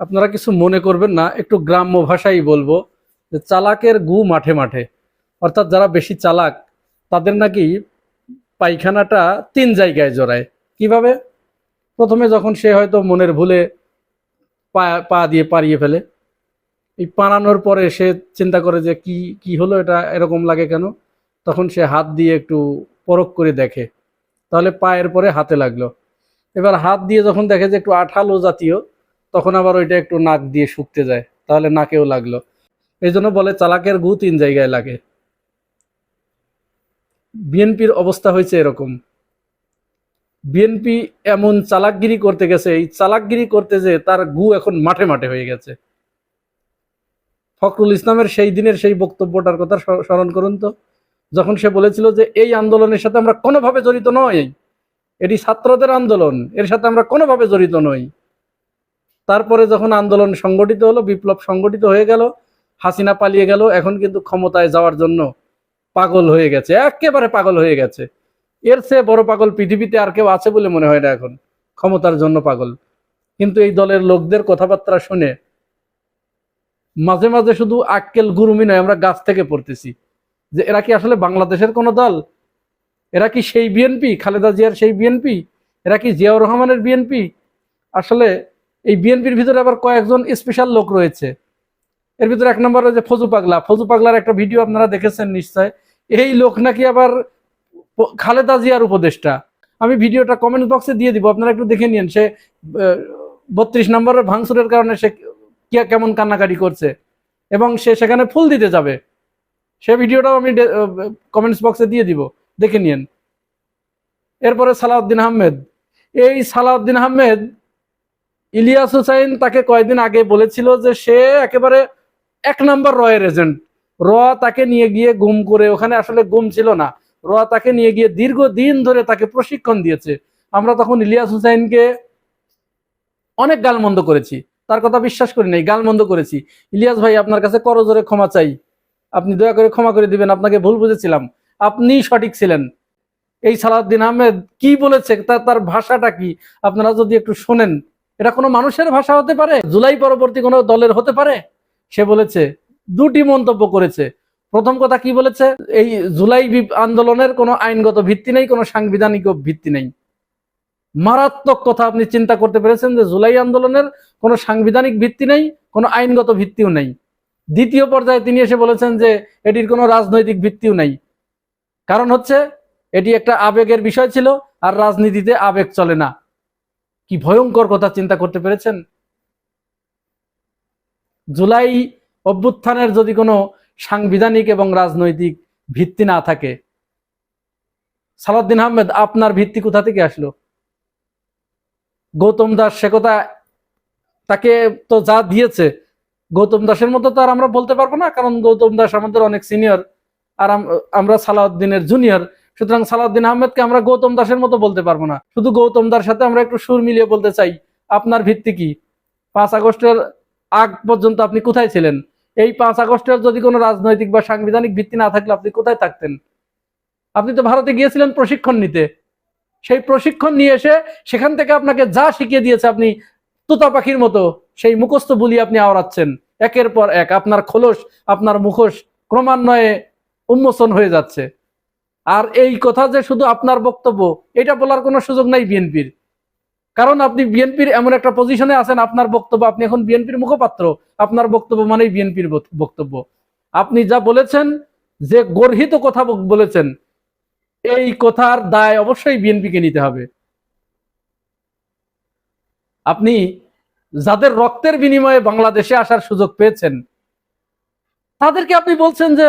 আপনারা কিছু মনে করবেন না, একটু গ্রাম্য ভাষাই বলব যে চালাকের গু মাঠে মাঠে। অর্থাৎ যারা বেশি চালাক, তাদের নাকি পায়খানাটা তিন জায়গায় জড়ায়। কীভাবে? প্রথমে যখন সে হয়তো মনের ভুলে পা পা দিয়ে পাড়িয়ে ফেলে, এই পানানোর পরে সে চিন্তা করে যে কি কি হলো এটা, এরকম লাগে কেন? তখন সে হাত দিয়ে একটু পরখ করে দেখে। তাহলে পায়ের পরে হাতে লাগল। এবার হাত দিয়ে যখন দেখে যে একটু আঠালো জাতীয় তখন আবার ওইটা একটু নাক দিয়ে শুকতে যায়, তাহলে নাকেও লাগল। এই জন্য বলে চালাকের গু তিন জায়গায় লাগে। বিএনপির অবস্থা হয়েছে এরকম। বিএনপি এমন চালাকগিরি করতে গেছে, এই চালাকগিরি করতে যে তার গু এখন মাঠে মাঠে হয়ে গেছে। ফখরুল ইসলামের সেই দিনের সেই বক্তব্যটার কথা স্মরণ করুন তো। যখন সে বলেছিল যে এই আন্দোলনের সাথে আমরা কোনোভাবে জড়িত নই, এটি ছাত্রদের আন্দোলন, এর সাথে আমরা কোনোভাবে জড়িত নই। তারপরে যখন আন্দোলন সংগঠিত হলো, বিপ্লব সংগঠিত হয়ে গেল, হাসিনা পালিয়ে গেল, এখন কিন্তু ক্ষমতায় যাওয়ার জন্য পাগল হয়ে গেছে, একেবারে পাগল হয়ে গেছে। এর চেয়ে বড় পাগল পৃথিবীতে আর কেউ আছে বলে মনে হয় না এখন, ক্ষমতার জন্য পাগল। কিন্তু এই দলের লোকদের কথাবার্তা শুনে মাঝে মাঝে শুধু আক্কেল গুরুমি নয়, আমরা গাছ থেকে পড়তেছি। যে এরা কি আসলে বাংলাদেশের কোনো দল? এরা কি সেই বিএনপি? খালেদা জিয়ার সেই বিএনপি? এরা কি জিয়াউর রহমানের বিএনপি? আসলে এই বিএনপির ভিতরে আবার কয়েকজন স্পেশাল লোক রয়েছে। এর ভিতরে এক নম্বর যে ফজু পাগলা। ফজু পাগলার একটা ভিডিও আপনারা দেখেছেন নিশ্চয়। এই লোক নাকি আবার খালেদা জিয়ার উপদেষ্টা। আমি ভিডিওটা কমেন্ট বক্সে দিয়ে দিব। আপনারা একটু দেখে নিন সে বত্রিশ নম্বরের ভাঙচুরের কারণে সে কেমন কান্নাকাটি করছে। এবং সে সেখানে ফুল দিতে যাবে। সে ভিডিওটাও আমি কমেন্টস বক্সে দিয়ে দিব। দেখে নিন। এরপরে সালাউদ্দিন আহমেদ। এই সালাউদ্দিন আহমেদ ইলিয়াস হুসাইন তাকে কয়েকদিন আগে বলেছিল যে সে একেবারে এক নম্বর রয়ের এজেন্ট। র তাকে নিয়ে গিয়ে গুম করে, ওখানে আসলে গুম ছিল না। র তাকে নিয়ে গিয়ে দীর্ঘদিন ধরে তাকে প্রশিক্ষণ দিয়েছে। আমরা তখন ইলিয়াস হুসাইনকে অনেক গালমন্দ করেছি। তার কথা বিশ্বাস করি নাই, গালমন্দ করেছি। ইলিয়াস ভাই, আপনার কাছে করজোরে ক্ষমা চাই। আপনি দয়া করে ক্ষমা করে দিবেন, আপনাকে ভুল বুঝেছিলাম। আপনি সঠিক ছিলেন। এই সালাউদ্দিন আহমেদ কি বলেছে তার তার ভাষাটা কি? আপনারা যদি একটু শোনেন। এটা কোনো মানুষের ভাষা হতে পারে? জুলাই পরবর্তী কোনো দলের হতে পারে? সে বলেছে, দুটি মন্তব্য করেছে। প্রথম কথা কি বলেছে? এই জুলাই আন্দোলনের কোনো আইনগত ভিত্তি নেই, কোনো সাংবিধানিক ভিত্তি নেই। মারাত্মক কথা আপনি চিন্তা করতে পেরেছেন যে জুলাই আন্দোলনের কোনো সাংবিধানিক ভিত্তি নেই, কোনো আইনগত ভিত্তিও নেই। দ্বিতীয় পর্যায়ে তিনি এসে বলেছেন যে এটির কোনো রাজনৈতিক ভিত্তিও নেই। কারণ হচ্ছে, এটি একটা আবেগের বিষয় ছিল, আর রাজনীতিতে আবেগ চলে না। কি ভয়ঙ্কর কথা চিন্তা করতে পেরেছেন? জুলাই অভ্যুত্থানের যদি কোনো সাংবিধানিক এবং রাজনৈতিক ভিত্তি না থাকে, সালাউদ্দিন আহমেদ, আপনার ভিত্তি কোথা থেকে আসলো? গৌতম দাস, সে কথা তাকে তো যা দিয়েছে, গৌতম দাসের মতো তো আর আমরা বলতে পারব না, কারণ গৌতম দাস আমাদের অনেক সিনিয়র আর আমরা সালাউদ্দিনের জুনিয়র সুতরাং সালাউদ্দিন আহমেদকে আমরা গৌতম দাসের মতো বলতে পারব না। শুধু গৌতম দার সাথে আমরা একটু সুর মিলিয়ে বলতে চাই, আপনার ভিত্তি কি? পাঁচ আগস্টের আগ পর্যন্ত আপনি কোথায় ছিলেন? এই পাঁচ আগস্টের যদি কোনো রাজনৈতিক বা সাংবিধানিক ভিত্তি না থাকলে আপনি কোথায় থাকতেন? আপনি তো ভারতে গিয়েছিলেন প্রশিক্ষণ নিতে। সেই প্রশিক্ষণ নিয়ে এসে সেখান থেকে আপনাকে যা শিখিয়ে দিয়েছে আপনি তোতা পাখির মতো সেই মুখস্থ বুলি আপনি আওড়াচ্ছেন। একের পর এক, আপনার খোলস, আপনার মুখোশ ক্রমান্বয়ে উন্মোচন হয়ে যাচ্ছে। আর এই কথা যে শুধু আপনার বক্তব্য, এটা বলার কোনো সুযোগ নাই বিএনপির। কারণ আপনি বিএনপির এমন একটা পজিশনে আছেন, আপনার বক্তব্য, আপনি এখন বিএনপির মুখপাত্র, আপনার বক্তব্য মানেই বিএনপির বক্তব্য। আপনি যা বলেছেন, যে গর্হিত কথা বলেছেন, এই কথার দায় অবশ্যই বিএনপিকে নিতে হবে। আপনি যাদের রক্তের বিনিময়ে বাংলাদেশে আসার সুযোগ পেয়েছেন, তাদেরকে আপনি বলছেন যে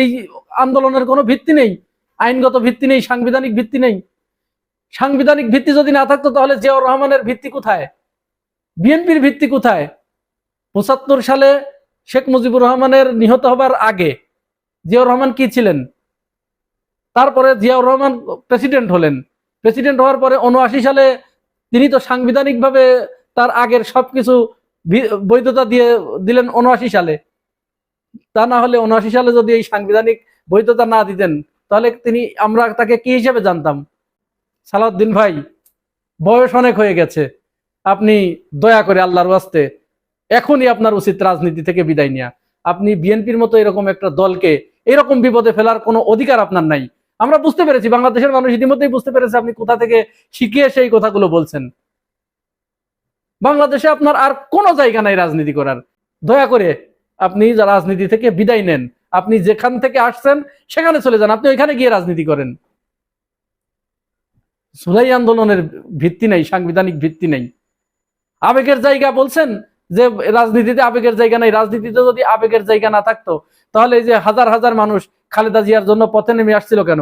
এই আন্দোলনের কোনো ভিত্তি নেই। আইনগত ভিত্তি নেই, সাংবিধানিক ভিত্তি নেই। সাংবিধানিক ভিত্তি যদি না থাকতো তাহলে জিয়াউর রহমানের ভিত্তি কোথায়? বিএনপির ভিত্তি কোথায়? পঁচাত্তর সালে শেখ মুজিবুর রহমানের নিহত হবার আগে জিয়াউর রহমান কি ছিলেন? তারপরে জিয়াউর রহমান প্রেসিডেন্ট হলেন। প্রেসিডেন্ট হওয়ার পরে উনআশি সালে তিনি তো সাংবিধানিকভাবে তার আগের সবকিছু বৈধতা দিয়ে দিলেন উনআশি সালে। তা না হলে উনআশি সালে যদি এই সাংবিধানিক বৈধতা না দিতেন তাহলে তিনি, আমরা তাকে কি হিসেবে জানতাম? সালাউদ্দিন ভাই, বয়স অনেক হয়ে গেছে। আপনি দয়া করে আল্লাহর ওয়াস্তে এখনই আপনার উচিত রাজনীতি থেকে বিদায় নেওয়া আপনি বিএনপির মতো এরকম একটা দলকে এরকম বিপদে ফেলার কোনো অধিকার আপনার নাই। আমরা বুঝতে পেরেছি, বাংলাদেশের মানুষ ইতিমধ্যেই বুঝতে পেরেছে আপনি কোথা থেকে শিখিয়ে সেই কথাগুলো বলছেন। বাংলাদেশে আপনার আর কোনো জায়গা নাই রাজনীতি করার। দয়া করে আপনি রাজনীতি থেকে বিদায় নেন। আপনি যেখান থেকে আসছেন, সেখানে চলে যান। আপনি ওইখানে গিয়ে রাজনীতি করেন। জুলাই আন্দোলনের ভিত্তি নেই, সাংবিধানিক ভিত্তি নেই। আবেগের জায়গা বলছেন যে রাজনীতিতে আবেগের জায়গা নাই। রাজনীতিতে যদি আবেগের জায়গা না থাকতো, তাহলে এই যে হাজার হাজার মানুষ খালেদা জিয়ার জন্য পথে নেমে আসছিল কেন?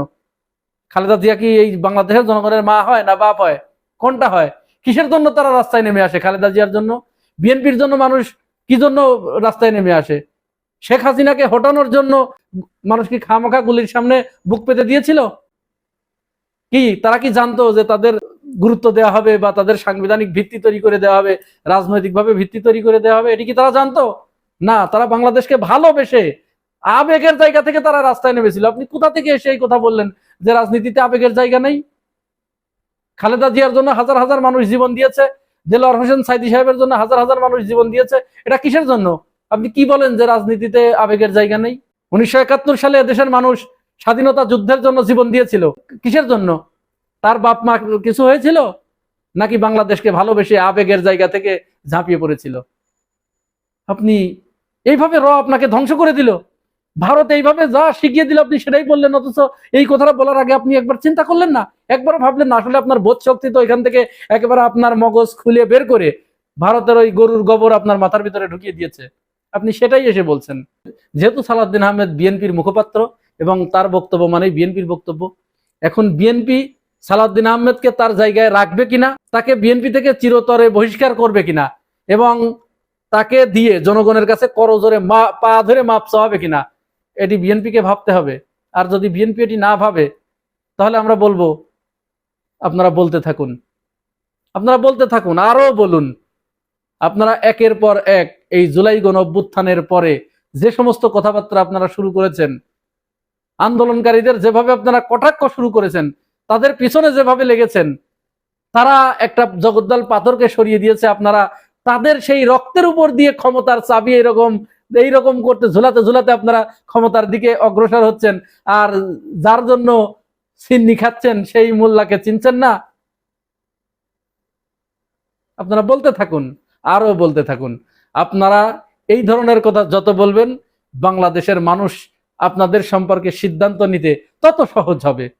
খালেদা জিয়া কি এই বাংলাদেশের জনগণের মা হয় না বাপ হয়? কোনটা হয়? কিসের জন্য তারা রাস্তায় নেমে আসে খালেদা জিয়ার জন্য? বিএনপির জন্য মানুষ কি জন্য রাস্তায় নেমে আসে? শেখ হাসিনাকে হটানোর জন্য মানুষ কি খামাখা গুলির সামনে বুক পেতে দিয়েছিল? কি, তারা কি জানতো যে তাদের গুরুত্ব দেওয়া হবে বা তাদের সাংবিধানিক ভিত্তি তৈরি করে দেওয়া হবে, রাজনৈতিকভাবে ভিত্তি তৈরি করে দেওয়া হবে, এটি কি তারা জানতো? না, তারা বাংলাদেশকে ভালোবেসে আবেগের জায়গা থেকে তারা রাস্তায় নেমেছিল। আপনি কোথা থেকে এসে এই কথা বললেন যে রাজনীতিতে আবেগের জায়গা নেই? খালেদা জিয়ার জন্য হাজার হাজার মানুষ জীবন দিয়েছে, দেলোয়ার হোসেন সাইদি সাহেবের জন্য হাজার হাজার মানুষ জীবন দিয়েছে, এটা কিসের জন্য? আপনি কি বলেন যে রাজনীতিতে আবেগের জায়গা নেই? উনিশশো একাত্তর সালে দেশের মানুষ স্বাধীনতা যুদ্ধের জন্য জীবন দিয়েছিল। কিসের জন্য? তার বাপ মা কিছু হয়েছিল? নাকি বাংলাদেশকে ভালোবেসে আবেগের জায়গা থেকে ঝাঁপিয়ে পড়েছিল? আপনি এইভাবে র আপনাকে ধ্বংস করে দিল। ভারত এইভাবে যা শিখিয়ে দিল আপনি সেটাই বললেন, অথচ এই কথাটা বলার আগে আপনি একবার চিন্তা করলেন না? একবার ভাবলেন না, আসলে আপনার বোধ শক্তি তো এখান থেকে একেবারে আপনার মগজ খুলে বের করে ভারতের ওই গরুর গোবর আপনার মাথার ভিতরে ঢুকিয়ে দিয়েছে। আপনি সেটাই এসে বলছেন। যেহেতু সালাউদ্দিন আহমেদ বিএনপির মুখপাত্র এবং তার বক্তব্য মানেই বিএনপির বক্তব্য, এখন বিএনপি সালাউদ্দিন আহমেদকে তার জায়গায় রাখবে কিনা, তাকে বিএনপি থেকে চিরতরে বহিষ্কার করবে কিনা, এবং তাকে দিয়ে জনগণের কাছে করজোরে মা, পা ধরে মাপ চাওয়াবে কিনা, এটি বিএনপিকে ভাবতে হবে। আর যদি বিএনপি এটি না ভাবে, তাহলে আমরা বলব, আপনারা বলতে থাকুন। আপনারা বলতে থাকুন আরও বলুন। আপনারা একের পর এক এই জুলাই গণ অভ্যুত্থানের পরে যে সমস্ত কথাবার্তা আপনারা শুরু করেছেন, আন্দোলনকারীদের যেভাবে আপনারা কটাক্ষ শুরু করেছেন, তাদের পিছনে যেভাবে লেগেছেন, তারা একটা জগদ্দল পাথরকে সরিয়ে দিয়েছে আপনারা, তাদের সেই রক্তের উপর দিয়ে ক্ষমতার চাবি এরকম এইরকম করতে ঝুলাতে ঝুলাতে আপনারা ক্ষমতার দিকে অগ্রসর হচ্ছেন। আর যার জন্য সিন্নি খাচ্ছেন সেই মোল্লাকে চিনছেন না? আপনারা বলতে থাকুন। আরও বলতে থাকুন। আপনারা এই ধরনের কথা যত বলবেন, বাংলাদেশের মানুষ আপনাদের সম্পর্কে সিদ্ধান্ত নিতে তত সহজ হবে।